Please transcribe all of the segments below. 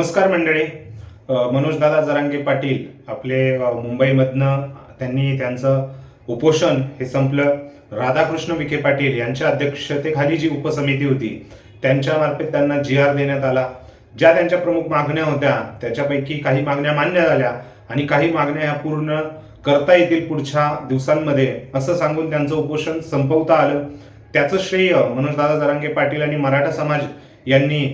नमस्कार मंडळी. मनोजदादा जरांगे पाटील आपले मुंबईमधनं त्यांनी त्यांचं उपोषण हे संपलं. राधाकृष्ण विखे पाटील यांच्या अध्यक्षतेखाली जी उपसमिती होती त्यांच्यामार्फत त्यांना जी आर देण्यात आला. ज्या त्यांच्या प्रमुख मागण्या होत्या त्याच्यापैकी काही मागण्या मान्य झाल्या आणि काही मागण्या ह्या पूर्ण करता येतील पुढच्या दिवसांमध्ये असं सांगून त्यांचं उपोषण संपवता आलं. त्याचं श्रेय मनोजदादा जरांगे पाटील आणि मराठा समाज यांनी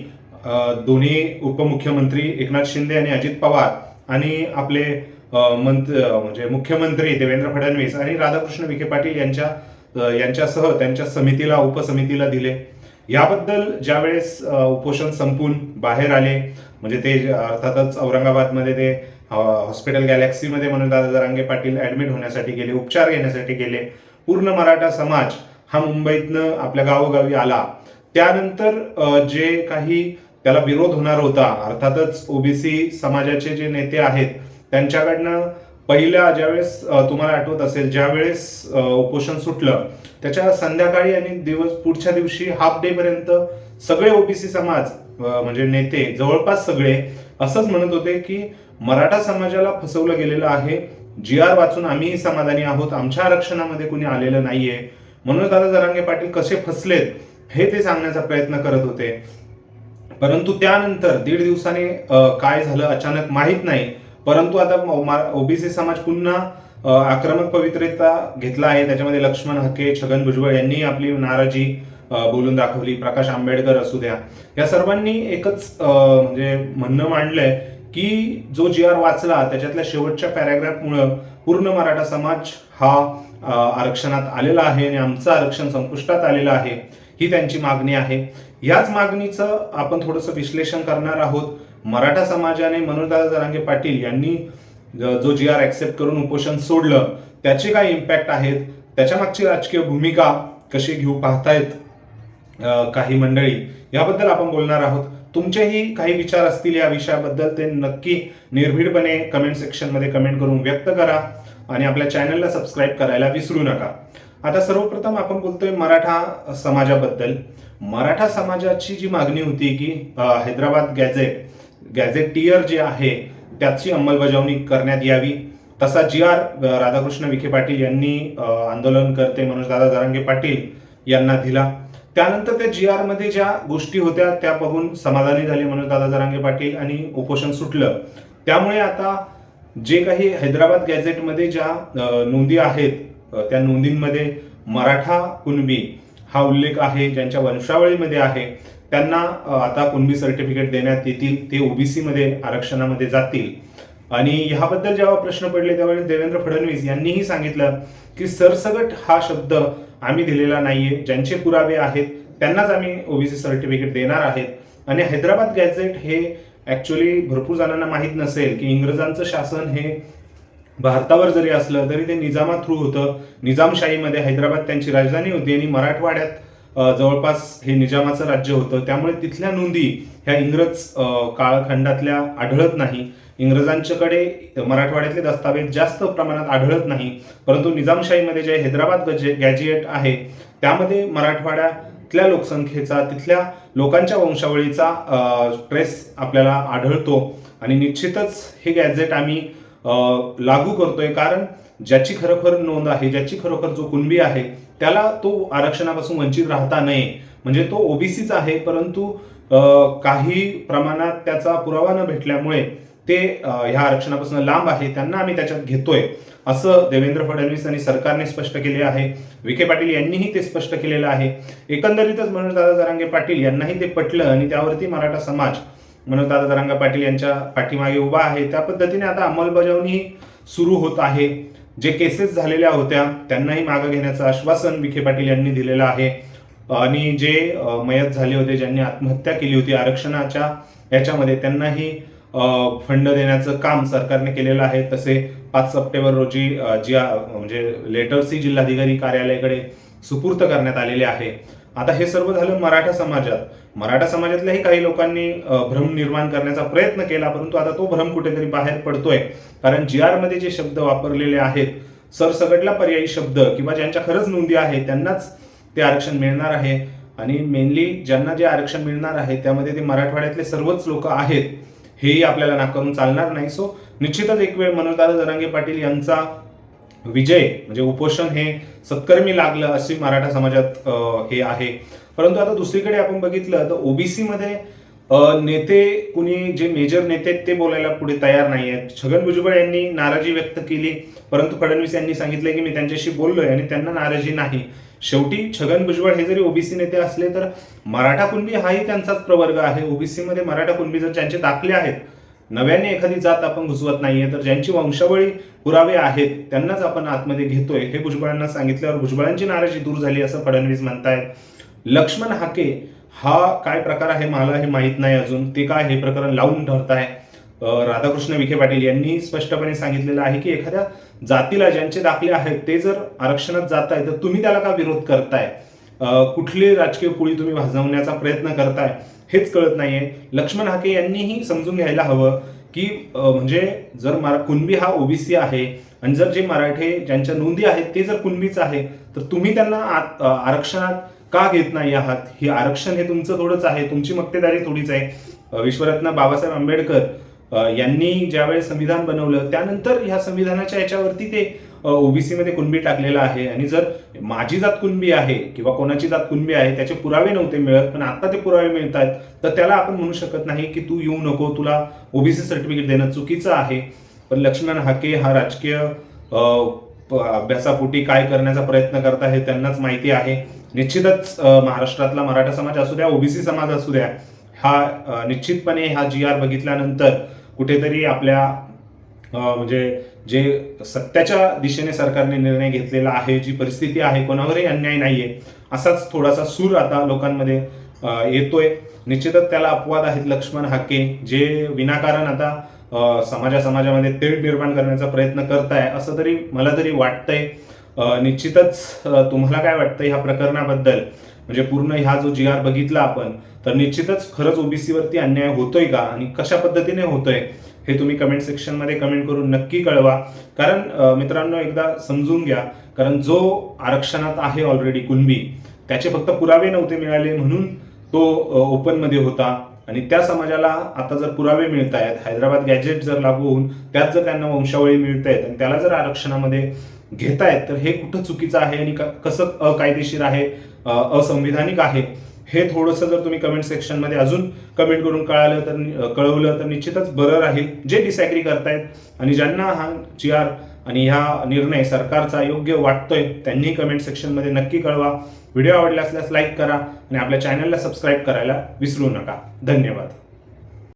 दोन्ही उपमुख्यमंत्री एकनाथ शिंदे आणि अजित पवार आणि आपले मंत्र मंत म्हणजे मुख्यमंत्री देवेंद्र फडणवीस आणि राधाकृष्ण विखे पाटील यांच्या यांच्यासह त्यांच्या समितीला उपसमितीला दिले. याबद्दल ज्यावेळेस उपोषण संपून बाहेर आले म्हणजे ते अर्थातच औरंगाबादमध्ये ते हॉस्पिटल गॅलेक्सीमध्ये म्हणून दादा जरांगे पाटील ऍडमिट होण्यासाठी गेले उपचार घेण्यासाठी गेले पूर्ण मराठा समाज हा मुंबईतनं आपल्या गावोगावी आला. त्यानंतर जे काही त्याला विरोध होणार होता. अर्थातच ओबीसी समाजाचे जे नेते आहेत त्यांच्याकडनं पहिल्या ज्यावेळेस तुम्हाला आठवत असेल ज्यावेळेस उपोषण सुटलं त्याच्या संध्याकाळी आणि दिवस पुढच्या दिवशी हाफ डे पर्यंत सगळे ओबीसी समाज म्हणजे नेते जवळपास सगळे असंच म्हणत होते की मराठा समाजाला फसवलं गेलेलं आहे. जी आर वाचून आम्हीही समाधानी आहोत. आमच्या आरक्षणामध्ये कुणी आलेलं नाहीये. म्हणून दादा जरांगे पाटील कसे फसलेत हे ते सांगण्याचा प्रयत्न करत होते. परंतु त्यानंतर दीड दिवसाने काय झालं अचानक माहीत नाही. परंतु आता ओबीसी समाज पुन्हा आक्रमक पवित्रता घेतला आहे. त्याच्यामध्ये लक्ष्मण हके छगन भुजबळ यांनी आपली नाराजी बोलून दाखवली. प्रकाश आंबेडकर असू द्या. या सर्वांनी एकच म्हणजे म्हणणं मांडलंय की जो जी आर वाचला त्याच्यातल्या शेवटच्या पॅराग्राफमुळं पूर्ण मराठा समाज हा आरक्षणात आलेला आहे आणि आमचं आरक्षण संपुष्टात आलेलं आहे ही त्यांची मागणी आहे. याच मागणीचं आपण थोडंसं विश्लेषण करणार आहोत. मराठा समाजाने मनोजदादा जरांगे पाटील यांनी जो जी आर ॲक्सेप्ट करून उपोषण सोडलं त्याचे काय इम्पॅक्ट आहेत? त्याच्या मागची राजकीय भूमिका कशी घेऊ पाहतायत काही मंडळी? याबद्दल आपण बोलणार आहोत. तुमचेही काही विचार असतील या विषयाबद्दल ते नक्की निर्भीडपणे कमेंट सेक्शनमध्ये कमेंट करून व्यक्त करा आणि आपल्या चॅनलला सबस्क्राईब करायला विसरू नका. आता सर्वप्रथम आपण बोलतोय मराठा समाजाबद्दल. मराठा समाजाची जी मागणी होती की हैदराबाद गॅझेट गॅझेटियर जे आहे त्याची अंमलबजावणी करण्यात यावी. तसा जी आर राधाकृष्ण विखे पाटील यांनी अ, आंदोलनकर्ते मनोजदादा जरांगे पाटील यांना दिला. त्यानंतर त्या जी आरमध्ये ज्या गोष्टी होत्या त्या बघून समाधानी झाले मनोजदादा जरांगे पाटील आणि उपोषण सुटलं. त्यामुळे आता जे काही हैदराबाद गॅझेटमध्ये ज्या नोंदी आहेत त्या नोंदींमध्ये मराठा कुणबी हा उल्लेख आहे ज्यांच्या वंशावळीमध्ये आहे त्यांना आता कुणबी सर्टिफिकेट देण्यात येतील ते ओबीसी मध्ये आरक्षणामध्ये जातील. आणि ह्याबद्दल जेव्हा प्रश्न पडले त्यावेळेस देवेंद्र फडणवीस यांनीही सांगितलं की सरसगट हा शब्द आम्ही दिलेला नाहीये. ज्यांचे पुरावे आहेत त्यांनाच आम्ही ओबीसी सर्टिफिकेट देणार आहेत. आणि हैदराबाद गॅझेट हे ॲक्च्युली भरपूर जणांना माहीत नसेल की इंग्रजांचं शासन हे भारतावर जरी असलं तरी ते निजामा थ्रू होतं. निजामशाहीमध्ये हैदराबाद त्यांची राजधानी होती आणि मराठवाड्यात जवळपास हे निजामाचं राज्य होतं. त्यामुळे तिथल्या नोंदी ह्या इंग्रज काळखंडातल्या आढळत नाही. इंग्रजांच्याकडे मराठवाड्यातले दस्तावेज जास्त प्रमाणात आढळत नाही. परंतु निजामशाहीमध्ये जे हैदराबाद गजे- गॅजिएट आहे त्यामध्ये मराठवाड्यातल्या लोकसंख्येचा तिथल्या लोकांच्या वंशावळीचा ट्रेस आपल्याला आढळतो. आणि निश्चितच हे गॅजेट आम्ही लागू करतोय. कारण ज्याची खरोखर नोंद आहे ज्याची खरोखर जो कुणबी आहे त्याला तो आरक्षणापासून वंचित राहता नये. म्हणजे तो ओबीसीच आहे परंतु काही प्रमाणात त्याचा पुरावा न भेटल्यामुळे ते ह्या आरक्षणापासून लांब आहे त्यांना आम्ही त्याच्यात घेतोय. असं देवेंद्र फडणवीस आणि सरकारने स्पष्ट केले आहे. विखे पाटील यांनीही ते स्पष्ट केलेलं आहे. एकंदरीतच मनोजदादा जरांगे पाटील यांनाही ते पटलं आणि त्यावरती मराठा समाज मनोजदादा जरांगे पाटील यांच्या पाठीमागे उभा आहे. त्या पद्धतीने आता अंमलबजावणी सुरू होत आहे. जे केसेस झालेल्या होत्या त्यांनाही मागं घेण्याचं आश्वासन विखे पाटील यांनी दिलेलं आहे. आणि जे मयत झाले होते ज्यांनी आत्महत्या केली होती आरक्षणाच्या याच्यामध्ये त्यांनाही फंड देण्याचं काम सरकारने केलेलं आहे. तसे पाच सप्टेंबर रोजी जी म्हणजे लेटर्सी जिल्हाधिकारी कार्यालयाकडे सुपूर्त करण्यात आलेले आहे. आता हे सर्व झालं मराठा समाजात. मराठा समाजातल्याही काही लोकांनी भ्रम निर्माण करण्याचा प्रयत्न केला परंतु आता तो भ्रम कुठेतरी बाहेर पडतोय. कारण जी आरमध्ये जे शब्द वापरलेले आहेत सरसगटला पर्यायी शब्द किंवा ज्यांच्या खरंच नोंदी आहेत त्यांनाच ते आरक्षण मिळणार आहे. आणि मेनली ज्यांना जे आरक्षण मिळणार आहे त्यामध्ये ते मराठवाड्यातले सर्वच लोक आहेत हेही आपल्याला नाकारून चालणार नाही. सो निश्चितच एक वेळ मनोजदादा जरांगे पाटील यांचा विजय म्हणजे उपोषण हे सत्कर्मी लागलं अशी मराठा समाजात हे आहे. परंतु आता दुसरीकडे आपण बघितलं तर ओबीसीमध्ये नेते कुणी जे मेजर नेते आहेत ते बोलायला पुढे तयार नाही आहेत. छगन भुजबळ यांनी नाराजी व्यक्त केली परंतु फडणवीस यांनी सांगितलं की मी त्यांच्याशी बोललोय आणि त्यांना नाराजी नाही. शेवटी छगन भुजबळ हे जरी ओबीसी नेते असले तर मराठा कुणबी हाही त्यांचाच प्रवर्ग आहे. ओबीसीमध्ये मराठा कुणबी जर ज्यांचे दाखले आहेत नव्याने एखादी जात आपण घुसवत नाहीये तर ज्यांची वंशावळी पुरावे आहेत त्यांनाच आपण आतमध्ये घेतोय. हे भुजबळांना सांगितल्यावर भुजबळांची नाराजी दूर झाली असं फडणवीस म्हणतायत. लक्ष्मण हाके हा काय प्रकार आहे मला हे माहीत नाही अजून. ते काय हे प्रकरण लावून ठरताय आहे राधाकृष्ण विखे पाटील यांनी स्पष्टपणे सांगितलेलं आहे की एखाद्या जातीला ज्यांचे दाखले आहेत ते जर आरक्षणात जात आहे तर तुम्ही त्याला का विरोध करताय? कुठली राजकीय पोळी तुम्ही भाजवण्याचा प्रयत्न करताय हेच कळत नाहीये. लक्ष्मण हाके यांनीही समजून घ्यायला हवं की म्हणजे जर मरा कुणबी हा ओबीसी आहे आणि जर जे मराठे ज्यांच्या नोंदी आहेत ते जर कुणबीच आहे तर तुम्ही त्यांना आत- आरक्षणात का घेत नाही आहात? हे आरक्षण हे तुमचं थोडंच आहे तुमची मक्तेदारी थोडीच आहे. विश्वरत्न बाबासाहेब आंबेडकर यांनी ज्यावेळेस संविधान बनवलं त्यानंतर ह्या संविधानाच्या याच्यावरती ते ओबीसीमध्ये कुणबी टाकलेलं आहे. आणि जर माझी जात कुणबी आहे किंवा कोणाची जात कुणबी आहे त्याचे पुरावे नव्हते मिळत पण आता ते पुरावे मिळत आहेत तर त्याला आपण म्हणू शकत नाही की तू येऊ नको तुला ओबीसी सर्टिफिकेट देणं चुकीचं आहे. पण लक्ष्मण हाके हा राजकीय प- अभ्यासापोटी काय करण्याचा प्रयत्न करता हे त्यांनाच माहिती आहे. निश्चितच महाराष्ट्रातला मराठा समाज असू द्या ओबीसी समाज असू द्या हा निश्चितपणे हा जी आर बघितल्यानंतर कुठेतरी आपल्या म्हणजे जे सत्याच्या दिशेने सरकारने निर्णय घेतलेला आहे जी परिस्थिती आहे कोणावरही अन्याय नाहीये असाच थोडासा सूर आता लोकांमध्ये येतोय. निश्चितच त्याला अपवाद आहेत लक्ष्मण हाके जे विनाकारण आता समाजा समाजामध्ये तेढ निर्माण करण्याचा प्रयत्न करताय असं तरी मला तरी वाटतंय. निश्चितच तुम्हाला काय वाटतं ह्या प्रकरणाबद्दल? म्हणजे पूर्ण ह्या जो जी आर बघितला आपण तर निश्चितच खरंच ओबीसीवरती अन्याय होतोय का आणि कशा पद्धतीने होतोय हे तुम्ही कमेंट सेक्शनमध्ये कमेंट करून नक्की कळवा. कारण मित्रांनो एकदा समजून घ्या कारण जो आरक्षणात आहे ऑलरेडी कुणबी त्याचे फक्त पुरावे नव्हते मिळाले म्हणून तो ओपनमध्ये होता. आणि त्या समाजाला आता जर पुरावे मिळत आहेत हैदराबाद गॅजेट जर लागू होऊन त्यात जर त्यांना वंशावळी मिळत आहेत आणि त्याला जर आरक्षणामध्ये घेतायत तर हे कुठं चुकीचं आहे आणि कसं अकायदेशीर आहे असंविधानिक आहे हे थोडंसं जर तुम्ही कमेंट सेक्शनमध्ये अजून कमेंट करून कळालं तर कळवलं तर निश्चितच बरं राहील. जे डिसॅग्री करतायत आणि ज्यांना हा जी आर आणि ह्या निर्णय सरकारचा योग्य वाटतोय त्यांनी कमेंट सेक्शनमध्ये नक्की कळवा. व्हिडिओ आवडला असल्यास लाईक करा आणि आपल्या चॅनलला सबस्क्राईब करायला विसरू नका. धन्यवाद.